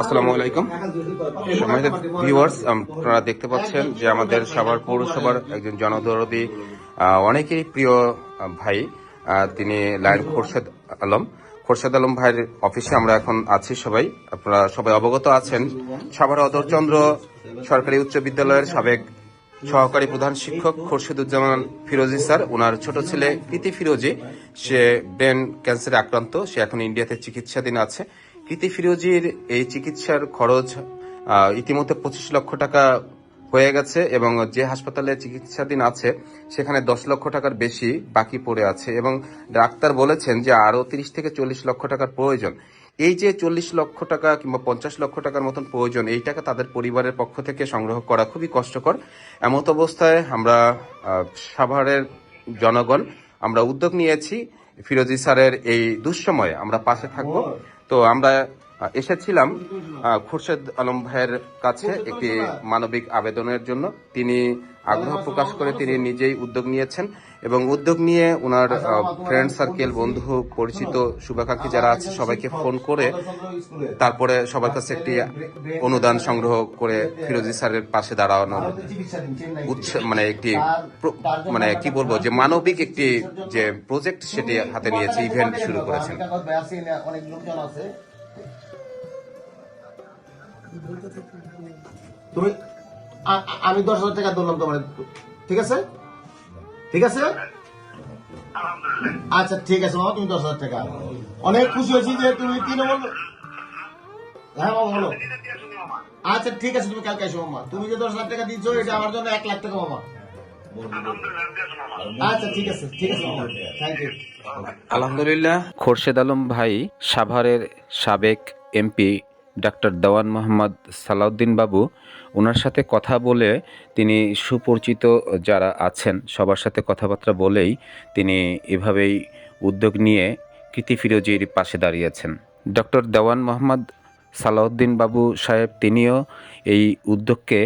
আসসালামু আলাইকুম। ভিউয়ার্স আপনারা দেখতে পাচ্ছেন যে আমাদের সাভার পৌরসভার একজন জনদরদি আহ, অনেকেই প্রিয় ভাই তিনি লায়ন খোরশেদ আলম। খোরশেদ আলম ভাইয়ের অফিসে আমরা এখন আছি সবাই। আপনারা সবাই অবগত আছেন। সাভার অদরচন্দ্র সরকারি উচ্চ বিদ্যালয়ের সাবেক সহকারী প্রধান শিক্ষক খোরশেদুজ্জামান ফিরোজি স্যার। ওনার ছোট ছেলে কৃতি ফিরোজি, সে ব্রেন ক্যান্সারে আক্রান্ত, সে এখন ইন্ডিয়াতে চিকিৎসাধীন আছে। কৃতি ফিরোজির এই চিকিৎসার খরচ ইতিমধ্যে পঁচিশ লক্ষ টাকা হয়ে গেছে এবং যে হাসপাতালে চিকিৎসাধীন আছে সেখানে দশ লক্ষ টাকার বেশি বাকি পড়ে আছে এবং ডাক্তার বলেছেন যে আরও তিরিশ থেকে চল্লিশ লক্ষ টাকার প্রয়োজন। এই যে চল্লিশ লক্ষ টাকা কিংবা পঞ্চাশ লক্ষ টাকার মতন প্রয়োজন এই টাকা তাদের পরিবারের পক্ষ থেকে সংগ্রহ করা খুবই কষ্টকর। এমত অবস্থায় আমরা সাভারের জনগণ আমরা উদ্যোগ নিয়েছি। ফিরোজি স্যারের এই দুঃসময়ে আমরা পাশে থাকব। তো আমরা এসেছিলাম খুরশেদ আলম ভাইয়ের কাছে একটি মানবিক আবেদনের জন্য। তিনি আগ্রহ প্রকাশ করে তিনি নিজেই উদ্যোগ নিয়েছেন এবং উদ্যোগ নিয়ে ওনার ফ্রেন্ড সার্কেল বন্ধু, পরিচিত, শুভাকাঙ্ক্ষী যারা আছে, সবাইকে ফোন করে তারপরে সবার কাছে একটি অনুদান সংগ্রহ করে ফিরোজি স্যারের পাশে উৎস মানে একটি মানে কি বলব, যে মানবিক একটি যে প্রজেক্ট সেটি হাতে নিয়েছে ইভেন্ট শুরু করেছেন। তুমি আমি দশ হাজার টাকা ধরলাম তোমার। ঠিক আছে? ঠিক আছে? আচ্ছা ঠিক আছে মামা তুমি দশ হাজার টাকা। অনেক খুশি হয়েছি যে তুমি তৃণমূল হ্যাঁ মামা বলো। আচ্ছা ঠিক আছে তুমি কালকে এসো মামা। তুমি যে দশ হাজার টাকা দিচ্ছ এটা আমার জন্য এক লাখ টাকা মামা। আলহামদুলিল্লাহ, খোরশেদ আলম ভাই, সাভারের সাবেক এমপি ডাক্তার দেওয়ান মোহাম্মদ সালাউদ্দিন বাবু ওনার সাথে কথা বলে তিনি সুপরিচিত যারা আছেন, সবার সাথে কথাবার্তা বলেই তিনি এভাবেই উদ্যোগ নিয়ে কৃতি ফিরোজির পাশে দাঁড়িয়েছেন। ডক্টর দেওয়ান মোহাম্মদ সালাউদ্দিন বাবু সাহেব, তিনিও এই উদ্যোগকে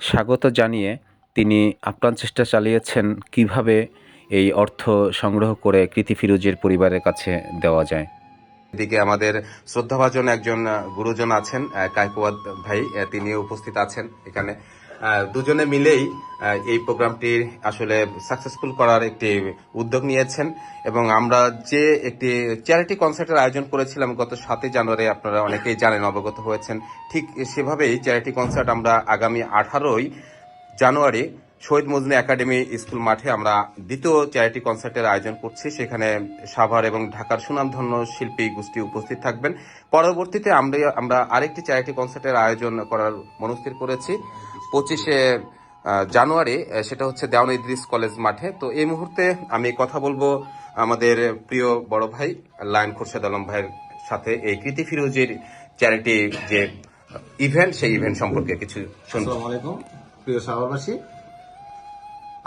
স্বাগত জানিয়ে তিনি আপ্রাণ চেষ্টা চালিয়েছেন কীভাবে এই অর্থ সংগ্রহ করে কৃতি ফিরোজের পরিবারের কাছে দেওয়া যায়। এদিকে আমাদের শ্রদ্ধাভাজন একজন গুরুজন আছেন কায়কোয়াদ ভাই তিনি উপস্থিত আছেন এখানে। দুজনে মিলেই এই প্রোগ্রামটি আসলে সাকসেসফুল করার একটি উদ্যোগ নিয়েছেন এবং আমরা যে একটি চ্যারিটি কনসার্টের আয়োজন করেছিলাম গত সাতই জানুয়ারি, আপনারা অনেকেই জানেন অবগত হয়েছেন, ঠিক সেভাবেই চ্যারিটি কনসার্ট আমরা আগামী আঠারোই January Shahid Majnu Academy School মাঠে আমরা দ্বিতীয় চ্যারিটি কনসার্টের আয়োজন করছি। সেখানে সাভার এবং ঢাকার সুনামধন্য শিল্পী গোষ্ঠী উপস্থিত থাকবেন। পরবর্তীতে আমরা আমরা আরেকটি চ্যারিটি কনসার্টের আয়োজন করার মনস্থির করেছি। পঁচিশে জানুয়ারি সেটা হচ্ছে দেওয়ান ইদ্রিস কলেজ মাঠে। তো এই মুহূর্তে আমি কথা বলব আমাদের প্রিয় বড় ভাই লায়ন খুরশেদ আলম ভাইয়ের সাথে এই কৃতি ফিরোজির চ্যারিটি যে ইভেন্ট সেই ইভেন্ট সম্পর্কে কিছু শুনব। প্রিয় সাভারবাসী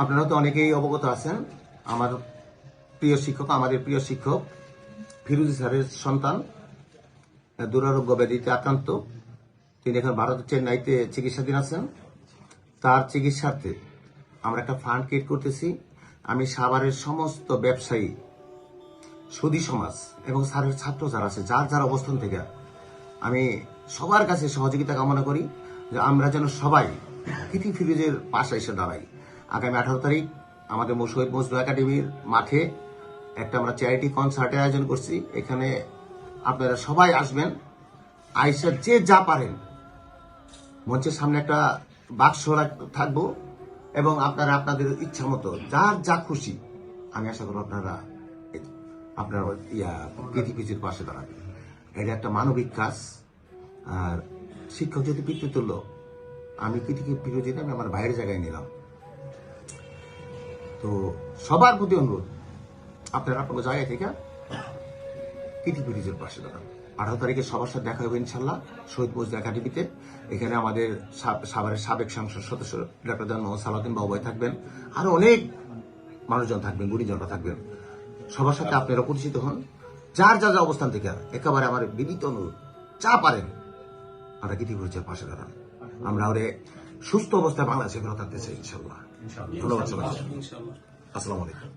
আপনারা তো অনেকেই অবগত আছেন, আমার প্রিয় শিক্ষক, আমাদের প্রিয় শিক্ষক ফিরোজি স্যারের সন্তান, দুরারোগ্য ব্যাধিতে আক্রান্ত। তিনি এখন ভারতের চেন্নাইতে চিকিৎসাধীন আছেন। তার চিকিৎসার্থে আমরা একটা ফান্ড ক্রিয়েট করতেছি। আমি সাভারের সমস্ত ব্যবসায়ী, সুদী সমাজ এবং স্যারের ছাত্র যারা আছে, যার যার অবস্থান থেকে আমি সবার কাছে সহযোগিতা কামনা করি। যে আমরা যেন সবাই কৃতি ফিরোজের পাশে এসে দাঁড়াই। আগামী আঠারো তারিখ আমাদের শহীদ মজদু একাডেমির মাঠে একটা আমরা চ্যারিটি কনসার্টের আয়োজন করছি। এখানে আপনারা সবাই আসবেন। আইসা যে যা পারেন। মঞ্চের সামনে একটা বাক্স থাকব এবং আপনারা আপনাদের ইচ্ছা মতো যার যা খুশি আমি আশা করব আপনারা আপনার ইয়া পৃথিবীর পাশে দাঁড়াবেন। এটা একটা মানবিক কাজ। আর শিক্ষক যদি পিতৃ তুল্য, আমি কৃতিকে বিরোধী আমি আমার বাইরের জায়গায় নিলাম। তো সবার প্রতি অনুরোধ, আপনারা আপনার জায়গায় থেকে কৃতি ব্রিজের পাশে দাঁড়ান। আঠারো তারিখে সবার সাথে দেখা হবে ইনশাল্লাহ, শহীদ মজদুর একাডেমিতে। এখানে আমাদের সাভারের সাবেক সংসদ সদস্য ডক্টর জন মোহাম্মদ সালাউদ্দিন বাবুভাই থাকবেন। আরও অনেক মানুষজন থাকবেন, গুণীজনরা থাকবেন। সবার সাথে আপনারা পরিচিত হন। যার যা যা অবস্থান থেকে একেবারে আমার বিনীত অনুরোধ, যা পারেন আমরা কৃতি ব্রিজের পাশে দাঁড়ান। আমরা ওরে সুস্থ অবস্থায় বাংলাদেশে ফেরত আনতে চাই ইনশাল্লাহ ধন্যবাদ সবাই আসসালামু আলাইকুম।